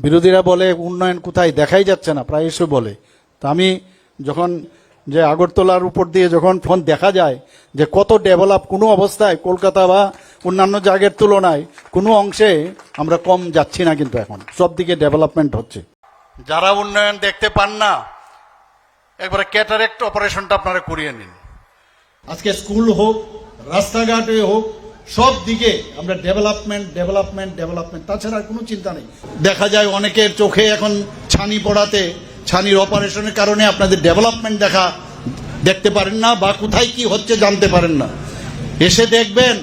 বিরোধীরা বলে, উন্নয়ন কোথায় দেখাই যাচ্ছে না, প্রায়শই বলে। তা আমি যখন যে আগরতলার উপর দিয়ে যখন ফোন দেখা যায় যে কত ডেভেলপ, কোনো অবস্থায় কলকাতা বা অন্যান্য জায়গার তুলনায় কোনো অংশে আমরা কম যাচ্ছি না কিন্তু এখন। সব দিকে ডেভেলপমেন্ট হচ্ছে। যারা উন্নয়ন দেখতে পান না, একবারে ক্যাটারেক্ট অপারেশনটা আপনারা করিয়ে নিন। আজকে স্কুল হোক, রাস্তাঘাটে হোক সব দিকে আমরা ডেভেলপমেন্ট ডেভেলপমেন্ট ডেভেলপমেন্ট তাছাড়া কোনো চিন্তা নেই। দেখা যায় অনেকের চোখে এখন ছানি পড়াতে, ছানির অপারেশনের কারণে আপনাদের ডেভেলপমেন্ট দেখা দেখতে পারেন না বা কোথায় কি হচ্ছে জানতে পারেন না। এসে দেখবেন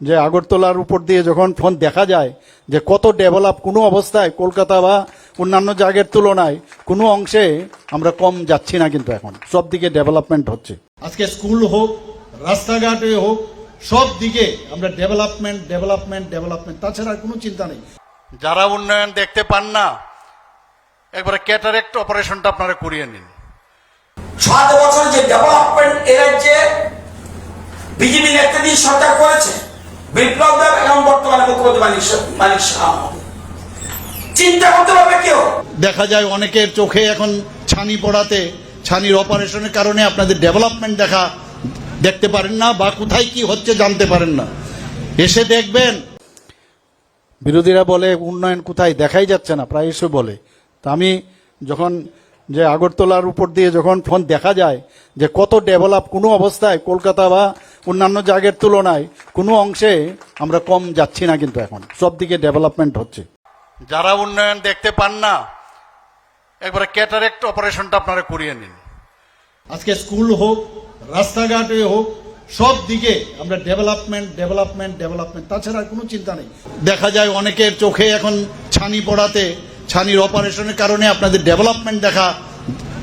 যে আগরতলার উপর দিয়ে যখন ফোন দেখা যায় যে কত ডেভেলপ কোনো অবস্থায় কলকাতা বা অন্যান্য জায়গার তুলনায় কোনো অংশে আমরা কম যাচ্ছি না কিন্তু এখন। সব দিকে ডেভেলপমেন্ট হচ্ছে। আজকে স্কুল হোক, রাস্তাঘাটে হোক সব দিকে আমরা ডেভেলপমেন্ট ডেভেলপমেন্ট ডেভেলপমেন্ট। তাছাড়া আর কোনো চিন্তা নেই। যারা উন্নয়ন দেখতে পান না একবারে ক্যাটারেক্ট অপারেশনটা আপনারা করিয়ে নিন। সাত বছর যে ডেভেলপমেন্ট এ রাজ্যে বিজেপি নেতৃত্বাধীন সরকার করেছে বিপ্লব দেব এবং বর্তমানে মুখ্যমন্ত্রী মানিক মানিক শাহ। চিন্তা করতে পারবে কেউ। দেখা যায় অনেকের চোখে এখন ছানি পড়াতে ছানির অপারেশনের কারণে আপনাদের ডেভেলপমেন্ট দেখা দেখতে পারেন না বা কোথায় কি হচ্ছে জানতে পারেন না। এসে দেখবেন। বিরোধীরা বলে, উন্নয়ন কোথায়? দেখাই যাচ্ছে না প্রায়শই বলে। তা আমি যখন যে আগরতলার উপর দিয়ে যখন ফোন দেখা যায় যে কত ডেভেলপ, কোনো অবস্থায় কলকাতা বা অন্যান্য জায়গার তুলনায় কোনো অংশে আমরা কম যাচ্ছি না কিন্তু এখন। সব দিকে ডেভেলপমেন্ট হচ্ছে। যারা উন্নয়ন দেখতে পান না, একবারে ক্যাটারেক্ট অপারেশনটা আপনারা করিয়ে নিন। আজকে স্কুল হোক রাস্তাঘাটে হোক, সব দিকে আমরা ডেভেলপমেন্ট ডেভেলপমেন্ট ডেভেলপমেন্ট তাছাড়া কোনো চিন্তা নেই। দেখা যায় অনেকের চোখে এখন ছানি পড়াতে, ছানির অপারেশনের কারণে আপনাদের ডেভেলপমেন্ট দেখা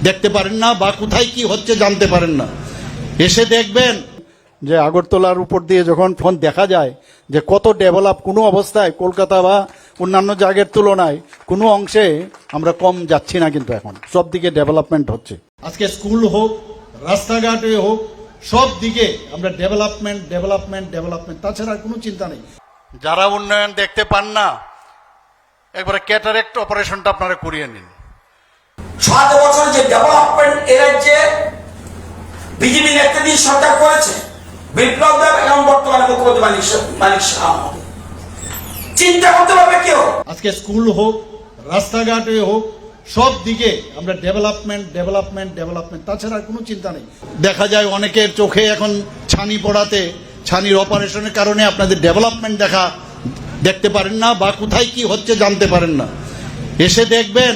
দেখতে পারেন না বা কোথায় কি হচ্ছে জানতে পারেন না। এসে দেখবেন যে আগরতলার উপর দিয়ে যখন ফোন দেখা যায় যে কত ডেভেলপ কোনো অবস্থায় কলকাতা বা অন্যান্য জায়গার তুলনায় কোনো অংশে আমরা কম যাচ্ছি না কিন্তু এখন। সব দিকে ডেভেলপমেন্ট হচ্ছে। আজকে স্কুল হোক রাস্তাঘাটে হোক সব দিকে আমরা ডেভেলপমেন্ট ডেভেলপমেন্ট ডেভেলপমেন্ট তাছাড়া আর কোনো চিন্তা নেই। যারা উন্নয়ন দেখতে পান না একবারে ক্যাটারেক্ট অপারেশনটা আপনারা করিয়ে নিন। সাত বছর যে ডেভেলপমেন্ট এ রাজ্যে বিজেপি নেতৃত্বাধীন সরকার করেছে বিপ্লব দেব এবং বর্তমানে মুখ্যমন্ত্রী মানিক মানিক শাহ। চিন্তা করতে পারবে কেউ। আজকে স্কুল হোক রাস্তাঘাটে হোক সব দিকে আমরা ডেভেলপমেন্ট ডেভেলপমেন্ট ডেভেলপমেন্ট তাছাড়া কোনো চিন্তা নেই। দেখা যায় অনেকের চোখে এখন ছানি পড়াতে, ছানির অপারেশনের কারণে আপনাদের ডেভেলপমেন্ট দেখা দেখতে পারেন না বা কোথায় কি হচ্ছে জানতে পারেন না। এসে দেখবেন